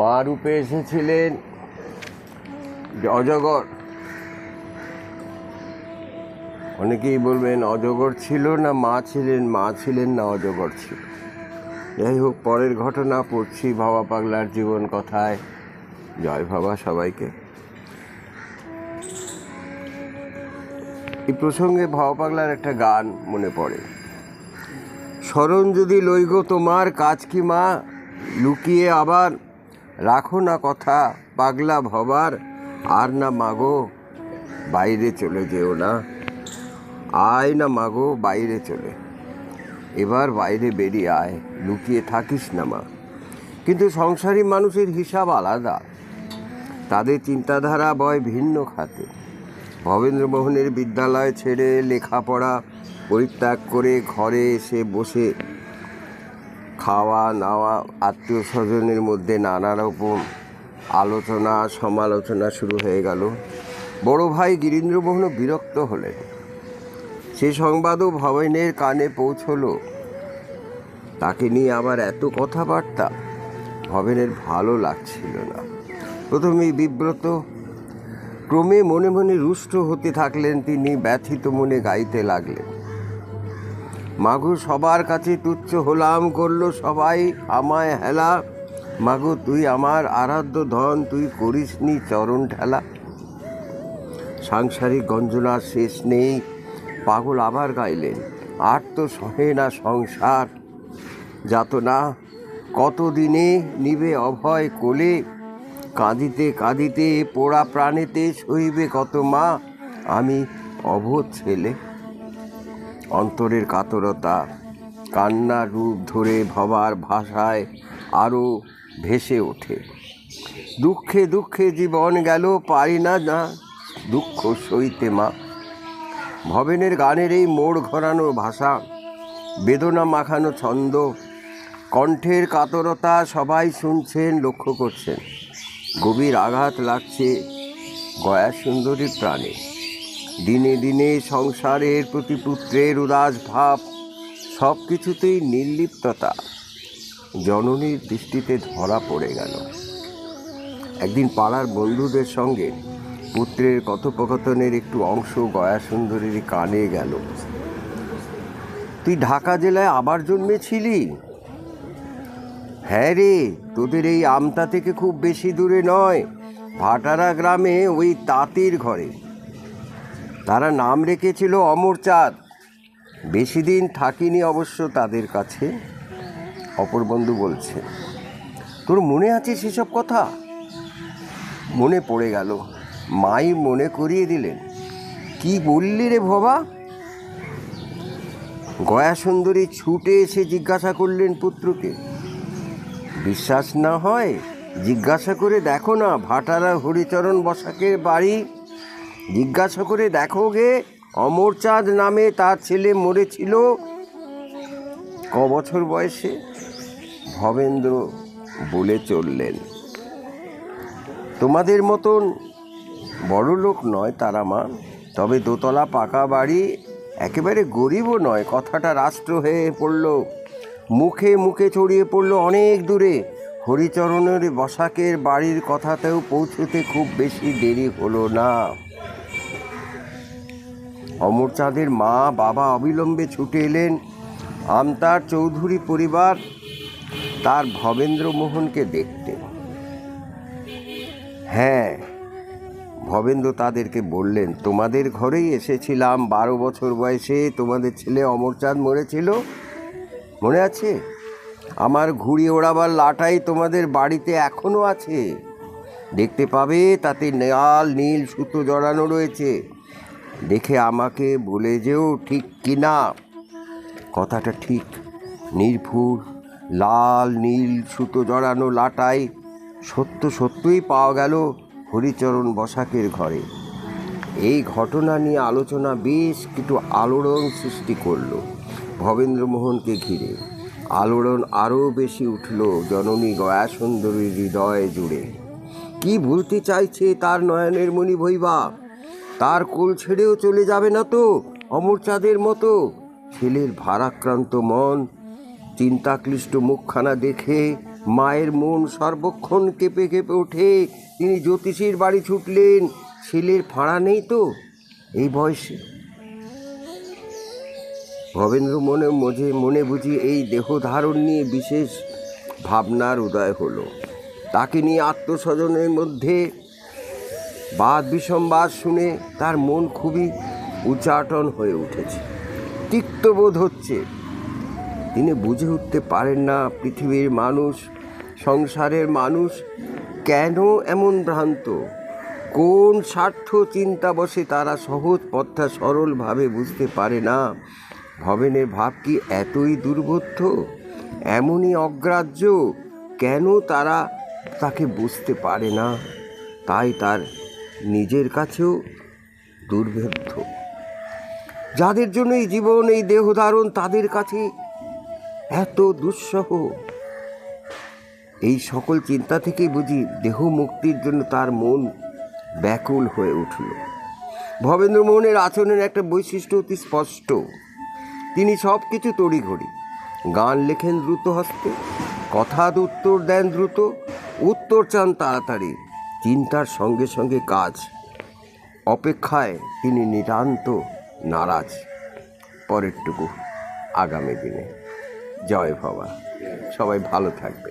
মা রূপে এসেছিলেন অজগর। অনেকেই বলবেন, অজগর ছিল না, মা ছিলেন মা ছিলেন না, অজগর ছিল। যাই হোক, পরের ঘটনা পড়ছি ভাবা পাগলার জীবন কথায়। জয় ভাবা সবাইকে। এই প্রসঙ্গে ভাবা পাগলার একটা গান মনে পড়ে। স্মরণ যদি লইগ তোমার, কাজ কি মা? লুকিয়ে আবার রাখো না কথা, পাগলা ভবার, আর না মাগো, বাইরে চলে যেও না। আয় না মাগো, বাইরে চলে। এবার বাইরে বেরিয়ে আয়, লুকিয়ে থাকিস না মা। কিন্তু সংসারী মানুষের হিসাব আলাদা। তাদের চিন্তাধারা বয় ভিন্ন খাতে। ভবেন্দ্রমোহনের বিদ্যালয় ছেড়ে লেখাপড়া, পরিত্যাগ করে ঘরে এসে বসে খাওয়া নাওয়া, আত্মীয় স্বজনের মধ্যে নানা রকম আলোচনা, সমালোচনা শুরু হয়ে গেল। বড় ভাই গিরীন্দ্রমোহনও বিরক্ত হলেন। সে সংবাদও ভবেনের কানে পৌঁছলো। তাকে নিয়ে আবার এত কথাবার্তা ভবেনের ভালো লাগছিল না। প্রথমেই বিব্রত, ক্রমে মনে মনে রুষ্ট হতে থাকলেন তিনি, ব্যথিত মনে গাইতে লাগলেন। মাগো সবার কাছে তুচ্ছ হলাম করল সবাই আমায় হেলা। মাগো, তুই আমার আরাধ্য ধন, তুই করিসনি চরণ ঠেলা। সাংসারিক গঞ্জনার শেষ নেই, পাগল আবার গাইলেন, আর তো সহে না সংসার। যাতনা কতদিনে নিবে অভয় কোলে? কাঁদিতে কাঁদিতে পোড়া প্রাণেতে সইবে কত মা? আমি অবোধ ছেলে। অন্তরের কাতরতা, কান্নার রূপ ধরে ভবার ভাষায় আরও ভেসে ওঠে। দুঃখে দুঃখে জীবন গেল, পারি না না দুঃখ সইতে মা। ভবেনের গানের এই মোড় ঘোরানো ভাষা, বেদনা মাখানো ছন্দ, কণ্ঠের কাতরতা সবাই শুনছেন, লক্ষ্য করছেন। গভীর আঘাত লাগছে গয়া সুন্দরীর প্রাণে। দিনে দিনে সংসারের প্রতি পুত্রের উদাস ভাব সব কিছুতেই নির্লিপ্ততা জননীর দৃষ্টিতে ধরা পড়ে গেল। একদিন পাড়ার বন্ধুদের সঙ্গে পুত্রের কথোপকথনের একটু অংশ গয়া সুন্দরীর কানে গেল। তুই ঢাকা জেলায় আবার জন্মেছিলি? হ্যাঁ রে, তোদের এই আমতা থেকে খুব বেশি দূরে নয়। ভাটারা গ্রামে ওই তাঁতির ঘরে। তারা নাম রেখেছিল অমরচাঁদ বেশি দিন থাকিনি অবশ্য তাদের কাছে অপর বন্ধু বলছে। তোর মনে আছে সেসব কথা? মনে পড়ে গেল, মাই মনে করিয়ে দিলেন। কি বললি রে ভবা? গয়া সুন্দরী ছুটে এসে জিজ্ঞাসা করলেন পুত্রকে। বিশ্বাস না হয় জিজ্ঞাসা করে দেখো না, ভাটারা হরিচরণ বসাকের বাড়ি জিজ্ঞাসা করে দেখো গে, অমরচাঁদ নামে তার ছেলে মরেছিল। ক বছর বয়সে? ভবেন্দ্র বলে চললেন, তোমাদের মতন বড় লোক নয় তারা মা, তবে দোতলা পাকা বাড়ি একেবারে গরিবও নয়, কথাটা রাষ্ট্র হয়ে পড়ল। মুখে মুখে ছড়িয়ে পড়ল অনেক দূরে। হরিচরণের বসাকের বাড়ির কথাতেও পৌঁছতে খুব বেশি দেরি হলো না। অমরচাঁদের মা বাবা অবিলম্বে ছুটে এলেন। আমতার চৌধুরী পরিবার তার ভবেন্দ্র মোহনকে দেখতে। হ্যাঁ ভবেন্দ্র তাদেরকে বললেন, তোমাদের ঘরেই এসেছিলাম, বারো বছর বয়সে। তোমাদের ছেলে অমরচাঁদ মরেছিল? মনে আছে? আমার ঘুড়ি ওড়াবার লাটাই তোমাদের বাড়িতে এখনও আছে। দেখতে পাবে, তাতে লাল নীল, সুতো জড়ানো রয়েছে। দেখে আমাকে বলে যেও ঠিক কি না কথাটা ঠিক, নির্ভুল, লাল, নীল, সুতো জড়ানো লাটাই সত্য সত্যই পাওয়া গেল হরিচরণ বসাকের ঘরে। এই ঘটনা নিয়ে আলোচনা বেশ কিছু আলোড়ন সৃষ্টি করল ভবেন্দ্রমোহনকে ঘিরে। আলোড়ন আরও বেশি উঠল জননী গয়া সুন্দরীর হৃদয় জুড়ে। কি ভুলতে চাইছে তার নয়নের মণি ভৈবা তার কোল ছেড়েও চলে যাবে না তো, অমরচাঁদের মতো। ছেলের ভারাক্রান্ত মন, চিন্তাক্লিষ্ট মুখখানা দেখে মায়ের মন সর্বক্ষণ কেঁপে কেঁপে ওঠে। তিনি জ্যোতিষীর বাড়ি ছুটলেন, ছেলের ফাঁড়া নেই তো, এই বয়সে। ভবেন্দ্র মনে মজে মনে বুঝি এই দেহ ধারণ নিয়ে বিশেষ ভাবনার উদয় হলো। তাকে নিয়ে আত্মস্বজনের মধ্যে বাদ বিসম্বাদ শুনে তার মন খুবই উচ্চাটন হয়ে উঠেছে। তিক্তবোধ হচ্ছে। তিনি বুঝে উঠতে পারেন না পৃথিবীর মানুষ, সংসারের মানুষ কেন এমন ভ্রান্ত? কোন স্বার্থ চিন্তা বসে তারা সহজ পথটা সরলভাবে বুঝতে পারে না? ভবেনের ভাব কি এতই দুর্বোধ্য? এমনই অগ্রাহ্য কেন তারা তাকে বুঝতে পারে না? তাই তার নিজের কাছেও দুর্ভেদ্য। যাদের জন্য এই জীবন এই দেহ ধারণ, তাদের কাছে এত দুঃসহ। এই সকল চিন্তা থেকেই বুঝি দেহ মুক্তির জন্য তার মন ব্যাকুল হয়ে উঠল। ভবেন্দ্র মোহনের আচরণের একটা বৈশিষ্ট্য অতি স্পষ্ট। তিনি সব কিছু তড়িঘড়ি। গান লেখেন দ্রুত হস্তে কথার উত্তর দেন দ্রুত, উত্তর চান তাড়াতাড়ি। চিন্তার সঙ্গে সঙ্গে কাজ। অপেক্ষায় তিনি নিতান্ত নারাজ। পরেরটুকু আগামী দিনে। জয় ভবা। সবাই ভালো থাকবে